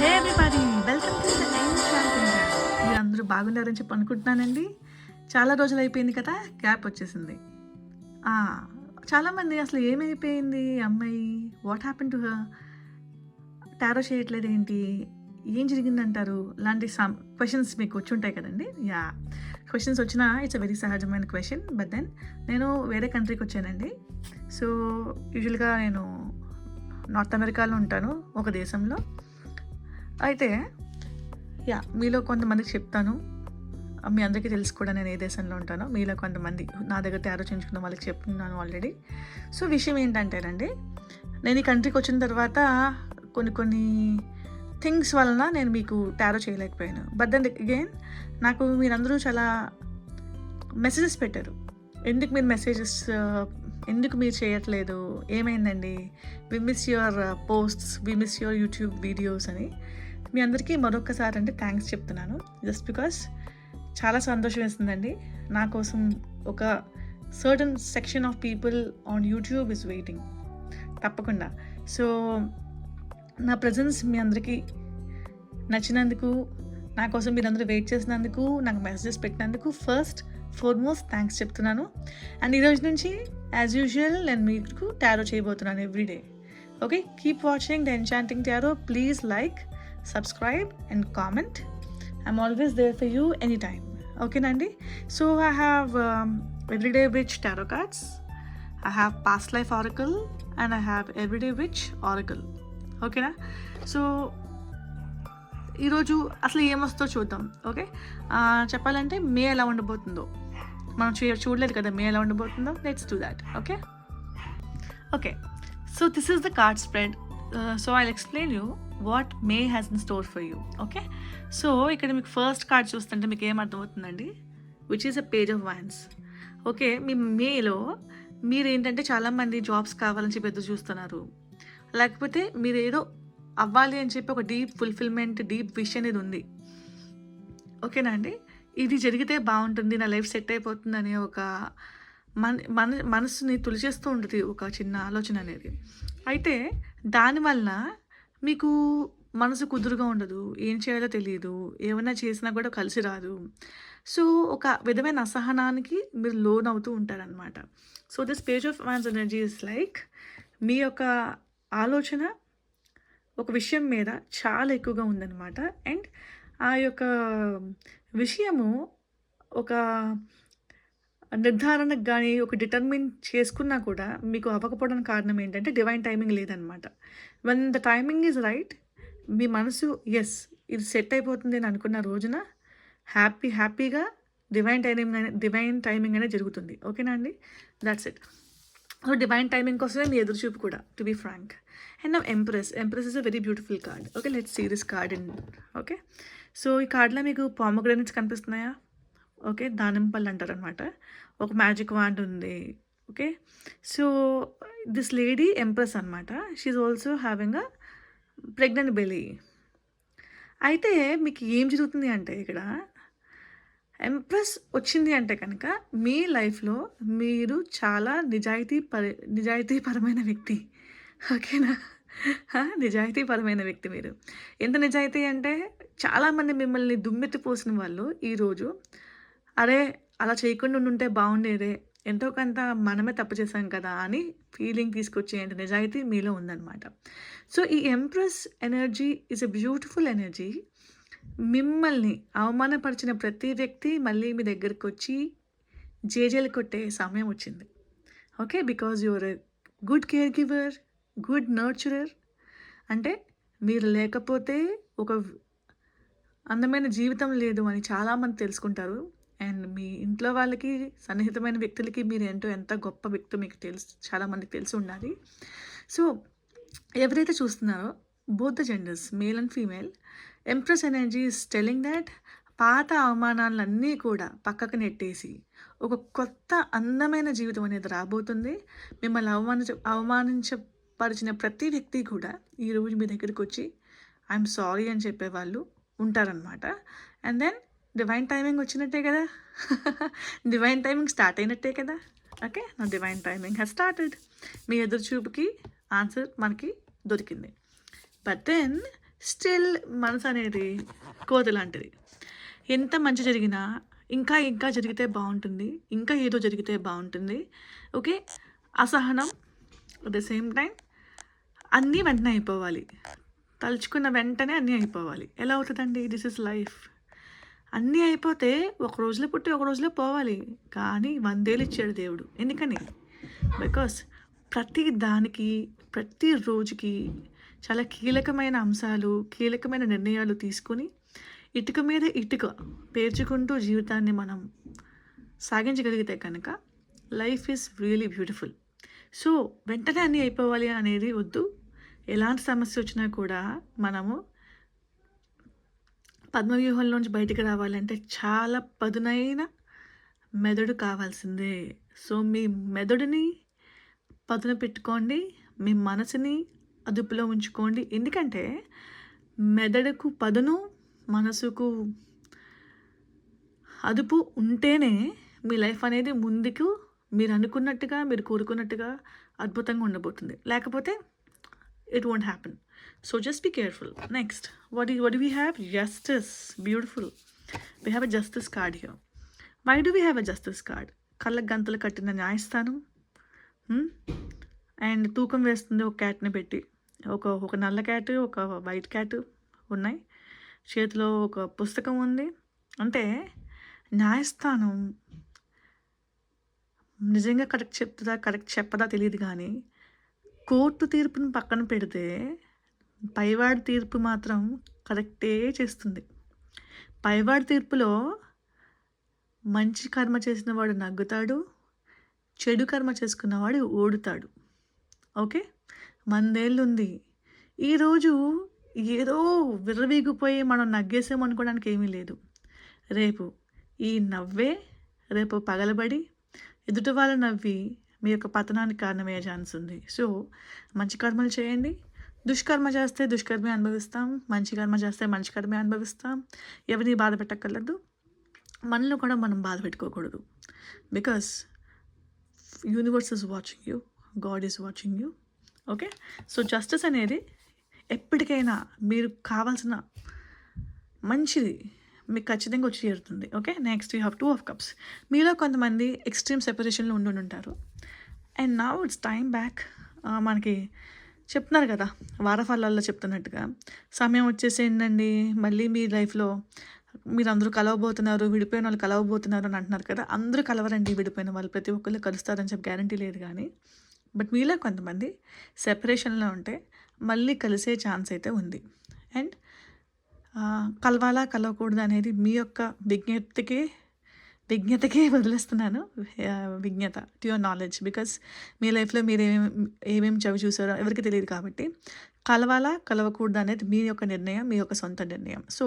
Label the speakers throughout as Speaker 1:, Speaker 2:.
Speaker 1: Hey everybody welcome to మీరు అందరూ బాగున్నారని చెప్పి అనుకుంటున్నానండి. చాలా రోజులు అయిపోయింది కదా గ్యాప్ వచ్చేసింది. చాలామంది అసలు ఏమైపోయింది? అమ్మాయి what happen to her tarot చేయట్లేదు ఏంటి? ఏం జరిగిందంటారు? లాంటి సమ్ క్వశ్చన్స్ మీకు వచ్చి ఉంటాయి కదండి. యా క్వశ్చన్స్ వచ్చినా ఇట్స్ అ వెరీ సహజమైన క్వశ్చన్ బట్ దెన్ నేను వేరే కంట్రీకి వచ్చానండి. సో యూజువల్గా నేను నార్త్ అమెరికాలో ఉంటాను ఒక దేశంలో. అయితే యా మీలో కొంతమందికి చెప్తాను. మీ అందరికీ తెలుసు కూడా నేను ఏ దేశంలో ఉంటానో. మీలో కొంతమంది నా దగ్గర తయారు చేయించుకున్న వాళ్ళకి చెప్తున్నాను ఆల్రెడీ సో విషయం ఏంటంటేనండి నేను ఈ కంట్రీకి వచ్చిన తర్వాత కొన్ని కొన్ని థింగ్స్ వలన నేను మీకు టారో చేయలేకపోయాను. బట్ దెన్ అగైన్ నాకు మీరందరూ చాలా మెసేజెస్ పెట్టారు. ఎందుకు మీరు మెసేజెస్ ఎందుకు మీరు చేయట్లేదు? ఏమైందండి? We miss your posts we miss your YouTube videos అని. మీ అందరికీ మరొకసారి అంటే థ్యాంక్స్ చెప్తున్నాను. జస్ట్ బికాస్ చాలా సంతోషం వేస్తుందండి. నా కోసం ఒక certain section of people on YouTube is waiting తప్పకుండా. సో నా ప్రజెన్స్ మీ అందరికీ నచ్చినందుకు నా కోసం మీరందరూ వెయిట్ చేసినందుకు నాకు మెసేజెస్ పెట్టినందుకు ఫస్ట్ ఫోర్మోస్ట్ థ్యాంక్స్ చెప్తున్నాను. అండ్ ఈరోజు నుంచి యాజ్ యూజువల్ నేను మీకు ట్యారో చేయబోతున్నాను everyday okay keep watching the enchanting tarot please like subscribe and comment I'm always there for you any time ఓకేనండి so I have everyday witch tarot cards I have past life oracle and I have everyday witch oracle ఓకేనా so ఈరోజు అసలు ఏమొస్తుందో చూద్దాం. Okay చెప్పాలంటే మే ఎలా ఉండబోతుందో. మనం చూ చూడలేదు కదా మే ఎలా ఉండబోతుందో. Let's do that okay okay so this is the card spread so I explain you what May has in store for you okay so ఇక్కడ మీకు ఫస్ట్ కార్డ్ చూస్తుంటే మీకు ఏం అర్థమవుతుందండి? Which is a page of wands okay మీ మేలో మీరు ఏంటంటే చాలామంది జాబ్స్ కావాలని చెప్పి ఎదురు చూస్తున్నారు. లేకపోతే మీరు ఏదో అవ్వాలి అని చెప్పి ఒక డీప్ ఫుల్ఫిల్మెంట్ డీప్ విష్ అనేది ఉంది. ఓకేనా అండి? ఇది జరిగితే బాగుంటుంది నా లైఫ్ సెట్ అయిపోతుంది అనే ఒక మన మన మనసుని తులిచేస్తూ ఉంటుంది ఒక చిన్న ఆలోచన అనేది. అయితే దానివల్ల మీకు మనసు కుదురుగా ఉండదు ఏం చేయాలో తెలియదు ఏమైనా చేసినా కూడా కలిసి రాదు. సో ఒక విధమైన అసహనానికి మీరు లోన్ అవుతూ ఉంటారనమాట so this page of wands energy is like మీ యొక్క ఆలోచన ఒక విషయం మీద చాలా ఎక్కువగా ఉందన్నమాట. అండ్ ఆ యొక్క విషయము ఒక నిర్ధారణకు కానీ ఒక డిటర్మిన్ చేసుకున్నా కూడా మీకు అవ్వకపోవడానికి కారణం ఏంటంటే డివైన్ టైమింగ్ లేదనమాట when the timing is right మీ మనసు ఎస్ ఇది సెట్ అయిపోతుంది అని అనుకున్న రోజున హ్యాపీ హ్యాపీగా డివైన్ టైమింగ్ అనే డివైన్ టైమింగ్ అనేది జరుగుతుంది. ఓకేనా అండి? That's it so divine timing కోసమే మీ ఎదురు చూపు కూడా టు బీ ఫ్రాంక్ అండ్ నా empress empress is a very beautiful card okay let's see this card in okay so ఈ కార్డ్లో మీకు పామోగ్రానైట్స్ కనిపిస్తున్నాయా? ఓకే? దానింపల్లి అంటారు అనమాట ఒక మ్యాజిక్ వాండ్ ఉంది. Okay? So this lady empress అనమాట she also having a pregnant belly. అయితే మీకు ఏం జరుగుతుంది అంటే ఇక్కడ ఎంప్రెస్ వచ్చింది అంటే కనుక మీ లైఫ్లో మీరు చాలా నిజాయితీ పరి నిజాయితీపరమైన వ్యక్తి. ఓకేనా? నిజాయితీపరమైన వ్యక్తి మీరు. ఎంత నిజాయితీ అంటే చాలామంది మిమ్మల్ని దుమ్మెత్తి పోసిన వాళ్ళు ఈరోజు అరే అలా చేయకుండా ఉంటే బాగుండేదే. ఎంతో కొంత మనమే తప్పు చేశాం కదా అని ఫీలింగ్ తీసుకొచ్చేయండి. నిజాయితీ మీలో ఉందన్నమాట. సో ఈ empress energy is a beautiful energy మిమ్మల్ని అవమానపరిచిన ప్రతి వ్యక్తి మళ్ళీ మీ దగ్గరికి వచ్చి జేజేలు కొట్టే సమయం వచ్చింది. Okay because your good care giver good nurturer అంటే మీరు లేకపోతే ఒక అందమైన జీవితం లేదు అని చాలామంది తెలుసుకుంటారు. అండ్ మీ ఇంట్లో వాళ్ళకి సన్నిహితమైన వ్యక్తులకి మీరు ఏంటో ఎంత గొప్ప వ్యక్తి మీకు తెలుసు చాలామందికి తెలిసి ఉండాలి. సో ఎవరైతే చూస్తున్నారో both the genders male and female empress energy is telling that పాత అవమానాలన్నీ కూడా పక్కకు నెట్టేసి ఒక కొత్త అందమైన జీవితం అనేది రాబోతుంది. మిమ్మల్ని అవమానించ అవమానించపరిచిన ప్రతి వ్యక్తి కూడా ఈరోజు మీ దగ్గరికి వచ్చి ఐఎమ్ సారీ అని చెప్పేవాళ్ళు ఉంటారనమాట అండ్ దెన్ డివైన్ టైమింగ్ వచ్చినట్టే కదా? డివైన్ టైమింగ్ స్టార్ట్ అయినట్టే కదా? ఓకే నా డివైన్ టైమింగ్ హ్యాస్ స్టార్టెడ్ మీ ఎదురు చూపుకి ఆన్సర్ మనకి దొరికింది. బట్ దెన్ స్టిల్ మనసు అనేది కోతి లాంటిది. ఎంత మంచి జరిగినా ఇంకా ఇంకా జరిగితే బాగుంటుంది ఇంకా ఏదో జరిగితే బాగుంటుంది. ఓకే అసహనం అట్ ద సేమ్ టైం అన్నీ వెంటనే అయిపోవాలి. తలుచుకున్న వెంటనే అన్నీ అయిపోవాలి. ఎలా అవుతుందండి? దిస్ ఇస్ లైఫ్ అన్నీ అయిపోతే ఒక రోజులో పుట్టి ఒక రోజులో పోవాలి. కానీ వందేలు ఇచ్చాడు దేవుడు. ఎందుకని? బికాస్ ప్రతి దానికి ప్రతి రోజుకి చాలా కీలకమైన అంశాలు కీలకమైన నిర్ణయాలు తీసుకొని ఇటుక మీద ఇటుక పేర్చుకుంటూ జీవితాన్ని మనం సాగించగలిగితే కనుక life is really beautiful so వెంటనే అన్నీ అయిపోవాలి అనేది వద్దు. ఎలాంటి సమస్య వచ్చినా కూడా మనము పద్మవ్యూహంలోంచి బయటికి రావాలంటే చాలా పదునైన మెదడు కావాల్సిందే. సో మీ మెదడుని పదున పెట్టుకోండి మీ మనసుని అదుపులో ఉంచుకోండి. ఎందుకంటే మెదడుకు పదును మనసుకు అదుపు ఉంటేనే మీ లైఫ్ అనేది ముందుకు మీరు అనుకున్నట్టుగా మీరు కోరుకున్నట్టుగా అద్భుతంగా ఉండబోతుంది. లేకపోతే it won't happen so just be careful next what ఈ what we have justice beautiful we have a justice card here why do we have a justice card కళ్ళకు గంతలు కట్టిన న్యాయస్థానం hmm? అండ్ తూకం వేస్తుంది ఒక క్యాట్ని పెట్టి. ఒక ఒక నల్ల క్యాట్ ఒక వైట్ క్యాట్ ఉన్నాయి. చేతిలో ఒక పుస్తకం ఉంది. అంటే న్యాయస్థానం నిజంగా కరెక్ట్ చెప్తుందా కరెక్ట్ చెప్పదా తెలియదు కానీ కోర్టు తీర్పును పక్కన పెడితే పైవాడి తీర్పు మాత్రం కరెక్టే చేస్తుంది. పైవాడి తీర్పులో మంచి కర్మ చేసిన వాడు నగ్గుతాడు చెడు కర్మ చేసుకున్నవాడు ఓడుతాడు. ఓకే? మందేళ్ళు ఉంది ఈరోజు ఏదో విర్రవీగిపోయి మనం నగ్గేసాం అనుకోవడానికి ఏమీ లేదు. రేపు ఈ నవ్వే రేపు పగలబడి ఎదుటి వాళ్ళ నవ్వి మీ యొక్క పతనానికి కారణమయ్యే ఛాన్స్ ఉంది. సో మంచి కర్మలు చేయండి. దుష్కర్మ చేస్తే దుష్కర్మే అనుభవిస్తాం మంచి కర్మ చేస్తే మంచి కర్మే అనుభవిస్తాం. ఎవరిని బాధ పెట్టక్కర్లేదు. మనల్ని కూడా మనం బాధ పెట్టుకోకూడదు. Because universe is watching you god is watching you okay so justice అనేది ఎప్పటికైనా మీరు కావాల్సిన మంచిది మీకు ఖచ్చితంగా వచ్చి చేరుతుంది okay next you have two of cups మీలో కొంతమంది ఎక్స్ట్రీమ్ సెపరేషన్లో ఉండి ఉంటారు అండ్ నా ఇట్స్ టైం బ్యాక్ మనకి చెప్తున్నారు కదా వారఫలాల్లో చెప్తున్నట్టుగా. సమయం వచ్చేసి ఏంటండి? మళ్ళీ మీ లైఫ్లో మీరు అందరూ కలవబోతున్నారు విడిపోయిన వాళ్ళు కలవబోతున్నారు అని అంటున్నారు కదా అందరూ కలవరండి విడిపోయిన వాళ్ళు. ప్రతి ఒక్కళ్ళు కలుస్తారని చెప్పి గ్యారంటీ లేదు కానీ. బట్ మీలో కొంతమంది సెపరేషన్లో ఉంటే మళ్ళీ కలిసే ఛాన్స్ అయితే ఉంది. అండ్ కలవాలా కలవకూడదు అనేది మీ యొక్క విజ్ఞప్తికి విజ్ఞతకే వదిలేస్తున్నాను. విజ్ఞత టు యువర్ నాలెడ్జ్ బికాస్ మీ లైఫ్లో మీరు ఏమేమి ఏమేమి చవి చూసారో ఎవరికి తెలియదు కాబట్టి కలవాలా కలవకూడదు అనేది మీ యొక్క నిర్ణయం మీ యొక్క సొంత నిర్ణయం. సో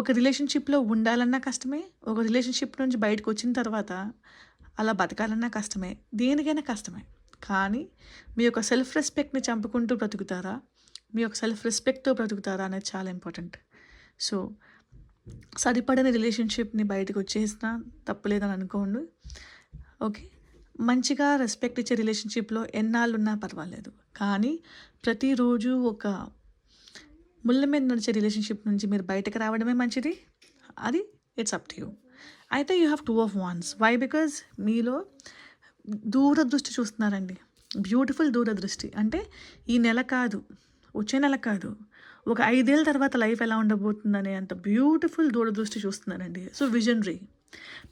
Speaker 1: ఒక రిలేషన్షిప్లో ఉండాలన్నా కష్టమే ఒక రిలేషన్షిప్ నుంచి బయటకు వచ్చిన తర్వాత అలా బతకాలన్నా కష్టమే దేనికైనా కష్టమే. కానీ మీ యొక్క సెల్ఫ్ రెస్పెక్ట్ని చంపుకుంటూ బ్రతుకుతారా? మీ యొక్క సెల్ఫ్ రెస్పెక్ట్తో బ్రతుకుతారా అనేది చాలా ఇంపార్టెంట్ సో సరిపడని రిలేషన్షిప్ని బయటకు వచ్చేసినా తప్పులేదని అనుకోండి. ఓకే? మంచిగా రెస్పెక్ట్ ఇచ్చే రిలేషన్షిప్లో ఎన్నాళ్ళు ఉన్నా పర్వాలేదు. కానీ ప్రతిరోజు ఒక ముళ్ళ మీద నడిచే రిలేషన్షిప్ నుంచి మీరు బయటకు రావడమే మంచిది. అది ఇట్స్ అప్ టు యూ. అయితే you have two of wands. Why? Because మీలో దూరదృష్టి చూస్తున్నారండి. బ్యూటిఫుల్ దూరదృష్టి. అంటే ఈ నెల కాదు వచ్చే నెల కాదు ఒక ఐదేళ్ళ తర్వాత లైఫ్ ఎలా ఉండబోతుందనే అంత బ్యూటిఫుల్ దూరదృష్టి చూస్తున్నారండి సో విజనరీ.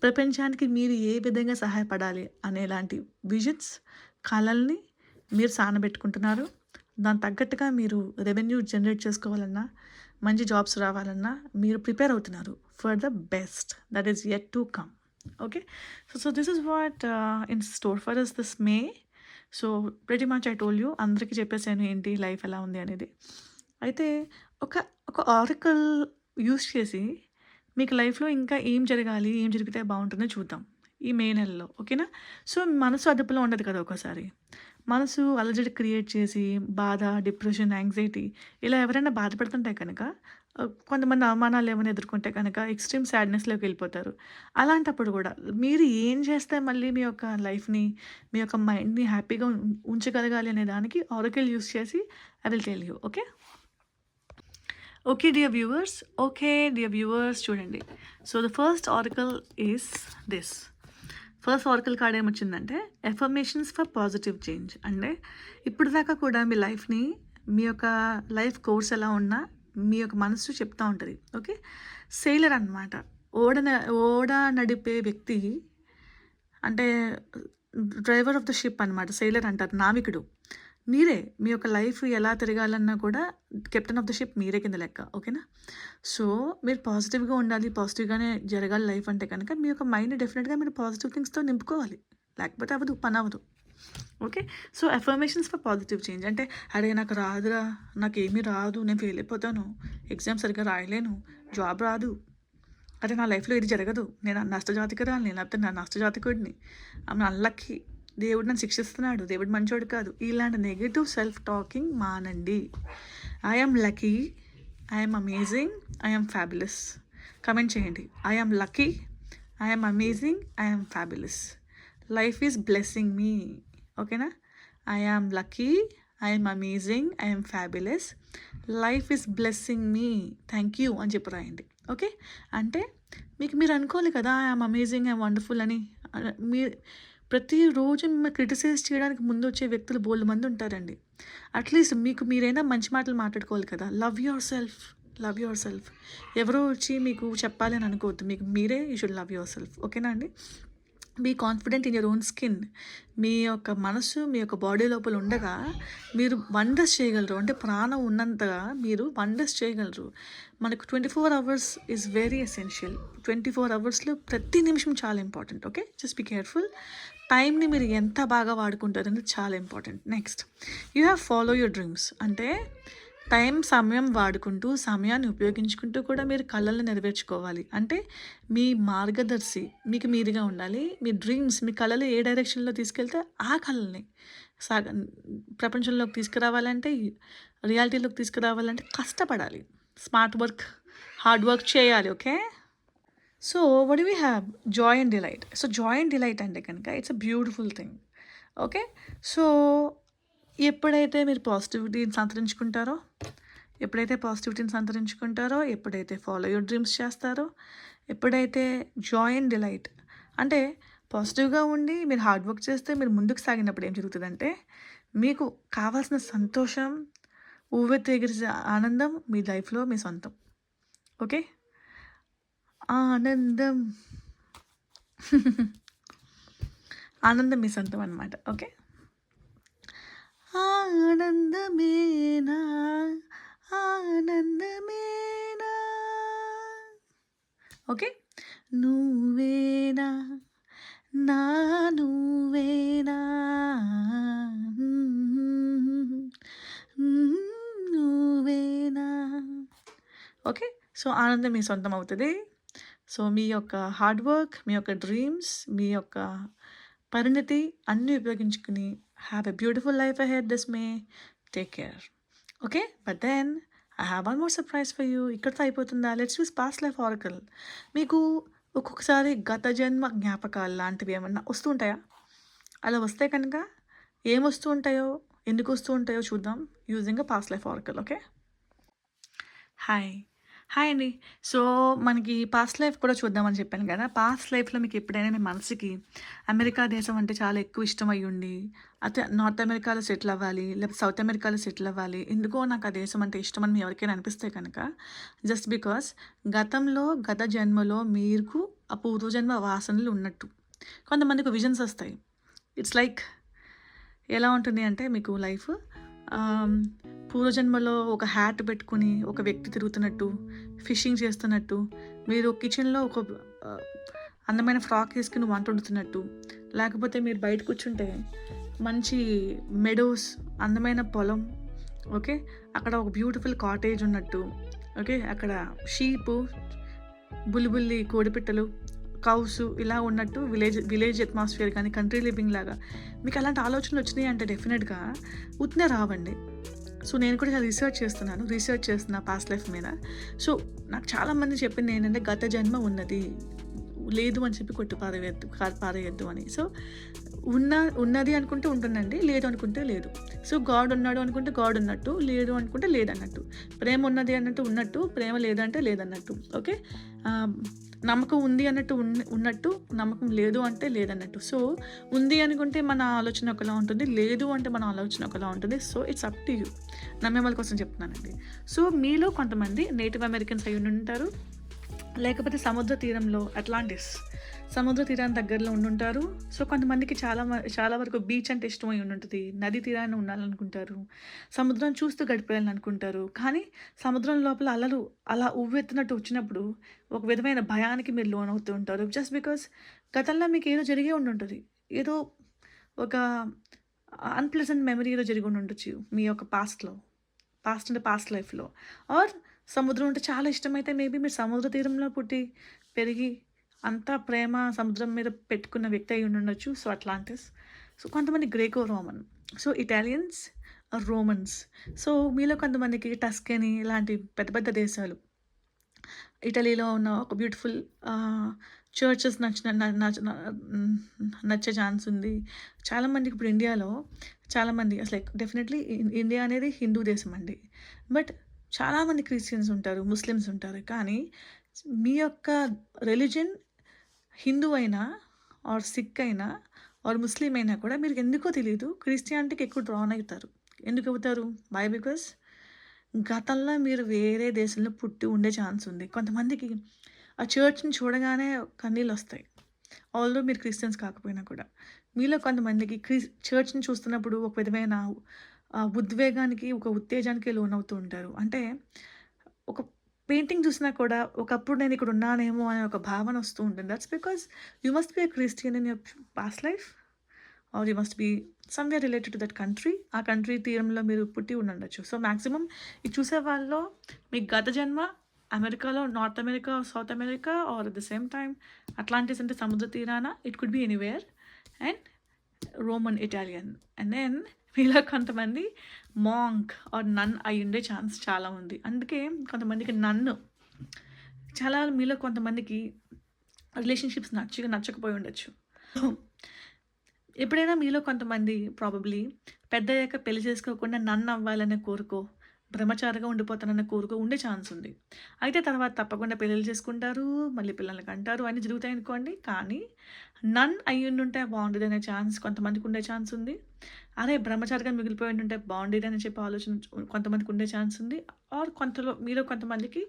Speaker 1: ప్రపంచానికి మీరు ఏ విధంగా సహాయపడాలి అనేలాంటి విజన్స్ కళల్ని మీరు సానబెట్టుకుంటున్నారు. దాని తగ్గట్టుగా మీరు రెవెన్యూ జనరేట్ చేసుకోవాలన్నా మంచి జాబ్స్ రావాలన్నా మీరు ప్రిపేర్ అవుతున్నారు. For the best. That is yet to come. Okay? So so this is what uh, in store for is this May so ప్రతి మచ్ ఐ టోల్ యూ అందరికీ చెప్పేసాను ఏంటి లైఫ్ ఎలా ఉంది అనేది. అయితే ఒక ఒక ఆరికల్ యూస్ చేసి మీకు లైఫ్లో ఇంకా ఏం జరగాలి ఏం జరిగితే బాగుంటుందో చూద్దాం ఈ మే నెలలో ఓకేనా? సో మనసు అదుపులో ఉండదు కదా ఒకసారి. మనసు అలజడి క్రియేట్ చేసి బాధ డిప్రెషన్ యాంగ్జైటీ ఇలా ఎవరైనా బాధపడుతుంటే కనుక కొంతమంది అవమానాలు ఏమైనా ఎదుర్కొంటే కనుక ఎక్స్ట్రీమ్ సాడ్నెస్లోకి వెళ్ళిపోతారు. అలాంటప్పుడు కూడా మీరు ఏం చేస్తే మళ్ళీ మీ యొక్క లైఫ్ని మీ యొక్క మైండ్ని హ్యాపీగా ఉంచగలగాలి అనే దానికి ఆరోగ్యాలు యూస్ చేసి I will tell you okay? Okay dear viewers okay dear viewers చూడండి. So the first article is this first article card ఏమొచ్చిందంటే affirmations for positive change అంటే ఇప్పుడు దాకా కూడా మీ లైఫ్ని మీ యొక్క లైఫ్ కోర్స్ ఎలా ఉన్నా మీ యొక్క మనసు చెప్తూ ఉంటుంది. ఓకే సెయిలర్ అనమాట ఓడ ఓడ నడిపే వ్యక్తి అంటే డ్రైవర్ ఆఫ్ ద షిప్ అనమాట సెయిలర్ అంటారు నావికుడు. మీరే మీ యొక్క లైఫ్ ఎలా తిరగాలన్నా కూడా కెప్టెన్ ఆఫ్ ద షిప్ మీరే కింద లెక్క ఓకేనా? సో మీరు పాజిటివ్గా ఉండాలి పాజిటివ్గానే జరగాలి లైఫ్ అంటే కనుక మీ యొక్క మైండ్ డెఫినెట్గా మీరు పాజిటివ్ థింగ్స్తో నింపుకోవాలి. లేకపోతే అవ్వదు పని అవ్వదు. Okay? So affirmations for positive change అంటే అరే నాకు రాదురా నాకు ఏమీ రాదు నేను ఫెయిల్ అయిపోతాను ఎగ్జామ్ సరిగ్గా రాయలేను జాబ్ రాదు. అరే నా లైఫ్లో ఇది జరగదు. నేను నష్టజాతకురాలని లేకపోతే నా నష్టజాతకుడిని ఆమె అన్లక్కీ దేవుడు నన్ను శిక్షిస్తున్నాడు దేవుడు మంచోడు కాదు ఇలాంటి negative self talking మానండి I'm lucky I'm amazing I'm fabulous comment చేయండి I'm lucky I'm amazing I'm fabulous life is blessing మీ ఓకేనా I'm lucky I'm amazing I'm fabulous life is blessing me thank you అని చెప్పి రాయండి okay అంటే మీకు మీరు అనుకోవాలి కదా ఐఎమ్ అమేజింగ్ ఐఎమ్ వండర్ఫుల్ అని మీరు ప్రతిరోజు మిమ్మల్ని క్రిటిసైజ్ చేయడానికి ముందు వచ్చే వ్యక్తులు బోల్డ్ మంది ఉంటారండి. అట్లీస్ట్ మీకు మీరైనా మంచి మాటలు మాట్లాడుకోవాలి కదా. Love yourself love yourself ఎవరో వచ్చి మీకు చెప్పాలని అనుకోవద్దు. మీకు మీరే you should love yourself ఓకేనా అండి? Be confident in your own skin మీ యొక్క మనసు మీ యొక్క బాడీ లోపల ఉండగా మీరు వండర్స్ చేయగలరు. అంటే ప్రాణం ఉన్నంతగా మీరు వండర్స్ చేయగలరు. మనకు twenty four hours is very essential twenty four అవర్స్లో ప్రతి నిమిషం చాలా important okay just be careful టైంని మీరు ఎంత బాగా వాడుకుంటారు అనేది చాలా important. Next you have follow your dreams అంటే టైం సమయం వాడుకుంటూ సమయాన్ని ఉపయోగించుకుంటూ కూడా మీరు కళలను నెరవేర్చుకోవాలి. అంటే మీ మార్గదర్శి మీకు మీరుగా ఉండాలి. మీ డ్రీమ్స్ మీ కళలు ఏ డైరెక్షన్లో తీసుకెళ్తే ఆ కళల్ని సాగ ప్రపంచంలోకి తీసుకురావాలంటే రియాలిటీలోకి తీసుకురావాలంటే కష్టపడాలి. స్మార్ట్ వర్క్ హార్డ్ వర్క్ చేయాలి okay so what we have joy and delight so joy and delight అంటే కనుక it's a beautiful thing okay so ఎప్పుడైతే మీరు పాజిటివిటీని సంతరించుకుంటారో ఎప్పుడైతే పాజిటివిటీని సంతరించుకుంటారో ఎప్పుడైతే ఫాలో యువర్ డ్రీమ్స్ చేస్తారో ఎప్పుడైతే జాయ్ అండ్ డిలైట్ అంటే పాజిటివ్గా ఉండి మీరు హార్డ్ వర్క్ చేస్తే మీరు ముందుకు సాగినప్పుడు ఏం జరుగుతుందంటే మీకు కావాల్సిన సంతోషం ఊవెత్తెగిరిసే ఆనందం మీ లైఫ్లో మీ సొంతం. ఓకే ఆనందం. ఆనందం మీ సొంతం అనమాట ఓకే? ఆనందమేనా? ఆనందమేనా? ఓకే? నువ్వేనా? నా నువ్వేనా? నువ్వేనా? ఓకే? సో ఆనందం మీ సొంతం అవుతుంది. సో మీ యొక్క హార్డ్ వర్క్ మీ యొక్క డ్రీమ్స్ మీ యొక్క పరిణతి అన్నీ ఉపయోగించుకుని have a beautiful life ahead this May. Take care. Okay? But then I have one more surprise for you. ఇక్కడితో అయిపోతుందా? Let's use past life oracle. మీకు ఒక్కొక్కసారి గత జన్మ జ్ఞాపకాలు లాంటివి ఏమన్నా వస్తూ ఉంటాయా? అలా వస్తే కనుక ఏం వస్తూ ఉంటాయో ఎందుకు వస్తూ ఉంటాయో చూద్దాం using a past life oracle. Okay? Hi. Hi అండి. సో మనకి పాస్ట్ లైఫ్ కూడా చూద్దామని చెప్పాను కదా. పాస్ట్ లైఫ్లో మీకు ఎప్పుడైనా మీ మనసుకి అమెరికా దేశం అంటే చాలా ఎక్కువ ఇష్టం అయ్యుండి అయితే నార్త్ అమెరికాలో సెటిల్ అవ్వాలి లేకపోతే సౌత్ అమెరికాలో సెటిల్ అవ్వాలి ఎందుకో నాకు ఆ దేశం అంటే ఇష్టం అని మీ ఎవరికైనా అనిపిస్తే కనుక జస్ట్ బికాస్ గతంలో గత జన్మలో మీకు ఆ పూర్వజన్మ వాసనలు ఉన్నట్టు. కొంతమందికి విజన్స్ వస్తాయి. ఇట్స్ లైక్ ఎలా ఉంటుంది అంటే మీకు లైఫ్ పూర్వజన్మలో ఒక హ్యాట్ పెట్టుకుని ఒక వ్యక్తి తిరుగుతున్నట్టు ఫిషింగ్ చేస్తున్నట్టు మీరు కిచెన్లో ఒక అందమైన ఫ్రాక్ వేసుకుని వంట వండుతున్నట్టు లేకపోతే మీరు బయట కూర్చుంటే మంచి మెడోస్ అందమైన పొలం ఓకే? అక్కడ ఒక బ్యూటిఫుల్ కాటేజ్ ఉన్నట్టు ఓకే? అక్కడ షీపు బుల్లిబుల్లి కోడిపిట్టలు కౌస్ ఇలా ఉన్నట్టు విలేజ్ విలేజ్ అట్మాస్ఫియర్ కానీ కంట్రీ లివింగ్ లాగా మీకు అలాంటి ఆలోచనలు వచ్చినాయి అంటే డెఫినెట్గా ఉత్నే రావండి. సో నేను కూడా చాలా రీసెర్చ్ చేస్తున్నాను రీసెర్చ్ చేస్తున్నా పాస్ట్ లైఫ్ మీద. సో నాకు చాలామంది చెప్పింది ఏంటంటే గత జన్మ ఉన్నది లేదు అని చెప్పి కొట్టు పారేయద్దు పారేయద్దు అని. సో ఉన్న ఉన్నది అనుకుంటే ఉంటుందండి లేదు అనుకుంటే లేదు. సో గాడ్ ఉన్నాడు అనుకుంటే గాడ్ ఉన్నట్టు లేదు అనుకుంటే లేదన్నట్టు. ప్రేమ ఉన్నది అన్నట్టు ఉన్నట్టు ప్రేమ లేదంటే లేదన్నట్టు. ఓకే? నమ్మకం ఉంది అన్నట్టు ఉన్నట్టు నమ్మకం లేదు అంటే లేదన్నట్టు. సో ఉంది అనుకుంటే మన ఆలోచన ఒకలా ఉంటుంది లేదు అంటే మన ఆలోచన ఒకలా ఉంటుంది. So it's up to you నమ్మే వాళ్ళ కోసం చెప్తున్నానండి. సో మీలో కొంతమంది నేటివ్ అమెరికన్స్ అయి ఉంటారు లేకపోతే సముద్ర తీరంలో అట్లాంటిస్. సముద్ర తీరానికి దగ్గరలో ఉండుంటారు. సో కొంతమందికి చాలా మ- చాలా వరకు బీచ్ అంటే ఇష్టమై ఉంటుంది నది తీరాన్ని ఉండాలనుకుంటారు. సముద్రం చూస్తూ గడిపేయాలని అనుకుంటారు కానీ సముద్రం లోపల అలలు అలా ఉవ్వెత్తినట్టు వచ్చినప్పుడు ఒక విధమైన భయానికి మీరు లోన్ అవుతూ ఉంటారు. జస్ట్ బికాస్ గతంలో మీకు ఏదో జరిగే ఉండి ఉంటుంది ఏదో ఒక అన్ప్లెజెంట్ మెమరీ ఏదో జరిగి ఉండి ఉండొచ్చు మీ యొక్క పాస్ట్లో పాస్ట్ అంటే పాస్ట్ లైఫ్లో ఆర్ సముద్రం అంటే చాలా ఇష్టమైతే మేబీ మీరు సముద్ర తీరంలో పుట్టి పెరిగి అంతా ప్రేమ సముద్రం మీద పెట్టుకున్న వ్యక్తి అయి ఉండొచ్చు. So Atlantis. సో కొంతమంది Greco Roman. So Italians Romans. So మీలో కొంతమందికి టస్కెని ఇలాంటి పెద్ద పెద్ద దేశాలు. ఇటలీలో ఉన్న ఒక బ్యూటిఫుల్ చర్చెస్ నచ్చిన నచ్చే ఛాన్స్ ఉంది. చాలామందికి ఇప్పుడు ఇండియాలో చాలామంది అసలు డెఫినెట్లీ ఇండియా అనేది హిందూ దేశం అండి. బట్ చాలామంది క్రిస్టియన్స్ ఉంటారు ముస్లిమ్స్ ఉంటారు. కానీ మీ యొక్క రిలీజన్ హిందూ అయినా ఆర్ సిక్ అయినా ఆర్ ముస్లిం అయినా కూడా మీరు ఎందుకో తెలియదు క్రిస్టియానిటీకి ఎక్కువ డ్రాన్ అవుతారు. ఎందుకు అవుతారు? బై బికాస్ గతంలో మీరు వేరే దేశంలో పుట్టి ఉండే ఛాన్స్ ఉంది. కొంతమందికి ఆ చర్చ్ని చూడగానే కన్నీళ్ళు వస్తాయి. ఆల్దో మీరు క్రిస్టియన్స్ కాకపోయినా కూడా. మీలో కొంతమందికి క్రి చర్చ్ని చూస్తున్నప్పుడు ఒక విధమైన ఉద్వేగానికి ఒక ఉత్తేజానికి లోనవుతూ ఉంటారు. అంటే ఒక పెయింటింగ్ చూసినా కూడా ఒకప్పుడు నేను ఇక్కడ ఉన్నానేమో అనే ఒక భావన వస్తూ ఉంటుంది. That's because you must be a Christian in your past life or you must be somewhere related to that country ఆ కంట్రీ తీరంలో మీరు పుట్టి ఉండొచ్చు సో మ్యాక్సిమం ఇది చూసే వాళ్ళలో మీ గత జన్మ అమెరికాలో North America South America or at the same time Atlantis అంటే సముద్ర తీరాన it could be anywhere and Roman Italian and then మీలో కొంతమంది మాంక్ ఆర్ నన్ అయి ఉండే ఛాన్స్ చాలా ఉంది. అందుకే కొంతమందికి నన్ను చాలా మీలో కొంతమందికి రిలేషన్షిప్స్ నచ్చ నచ్చకపోయి ఉండొచ్చు. ఎప్పుడైనా మీలో కొంతమంది ప్రాబబ్లీ పెద్ద అయ్యాక పెళ్ళి చేసుకోకుండా నన్ను అవ్వాలనే కోరుకో బ్రహ్మచారిగా ఉండిపోతానన్న కోరిక ఉండే ఛాన్స్ ఉంది. అయితే తర్వాత తప్పకుండా పెళ్ళిళ్ళు చేసుకుంటారు మళ్ళీ పిల్లలకి అంటారు అన్నీ జరుగుతాయి అనుకోండి. కానీ నన్ అయ్యుండుంటే బాగుండేది అనే ఛాన్స్ కొంతమందికి ఉండే ఛాన్స్ ఉంది. అరే బ్రహ్మచారిగా మిగిలిపోయి ఉంటే బాగుండేది అని చెప్పి ఆలోచన కొంతమందికి ఉండే ఛాన్స్ ఉంది. ఆర్ కొంతలో మీలో కొంతమందికి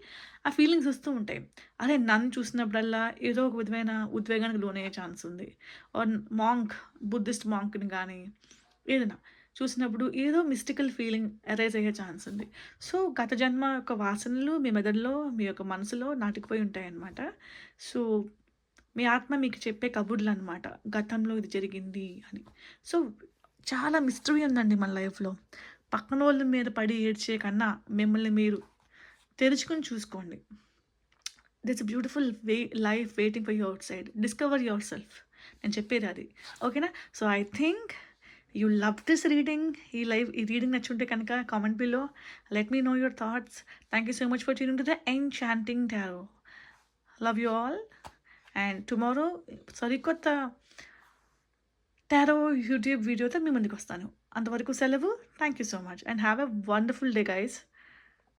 Speaker 1: ఆ ఫీలింగ్స్ వస్తూ ఉంటాయి. అరే నన్ను చూసినప్పుడల్లా ఏదో ఒక విధమైన ఉద్వేగానికి లోనయ్యే ఛాన్స్ ఉంది. ఆర్ మాంక్ బుద్ధిస్ట్ మాంక్ని కానీ ఏదైనా. చూసినప్పుడు ఏదో మిస్టికల్ ఫీలింగ్ అరైజ్ అయ్యే ఛాన్స్ ఉంది. సో గత జన్మ యొక్క వాసనలు మీ మెదడులో మీ యొక్క మనసులో నాటుకుపోయి ఉంటాయన్నమాట. సో మీ ఆత్మ మీకు చెప్పే కబుర్లు అనమాట గతంలో ఇది జరిగింది అని. సో చాలా మిస్టరీ ఉందండి మన లైఫ్లో పక్కన వాళ్ళ మీద పడి ఏడ్చే కన్నా మిమ్మల్ని మీరు తెరుచుకొని చూసుకోండి. That's beautiful way life waiting for your side discover your self నేను చెప్పేది అది. ఓకేనా so I think you love this reading ఈ లైవ్ ఈ రీడింగ్ నచ్చుంటే కనుక comment below let me know your thoughts thank you so much for tuning to the enchanting tarot love you all and tomorrow సరికొత్త tarot YouTube వీడియోతో మీ ముందుకు వస్తాను. అంతవరకు సెలవు. Thank you so much and have a wonderful day guys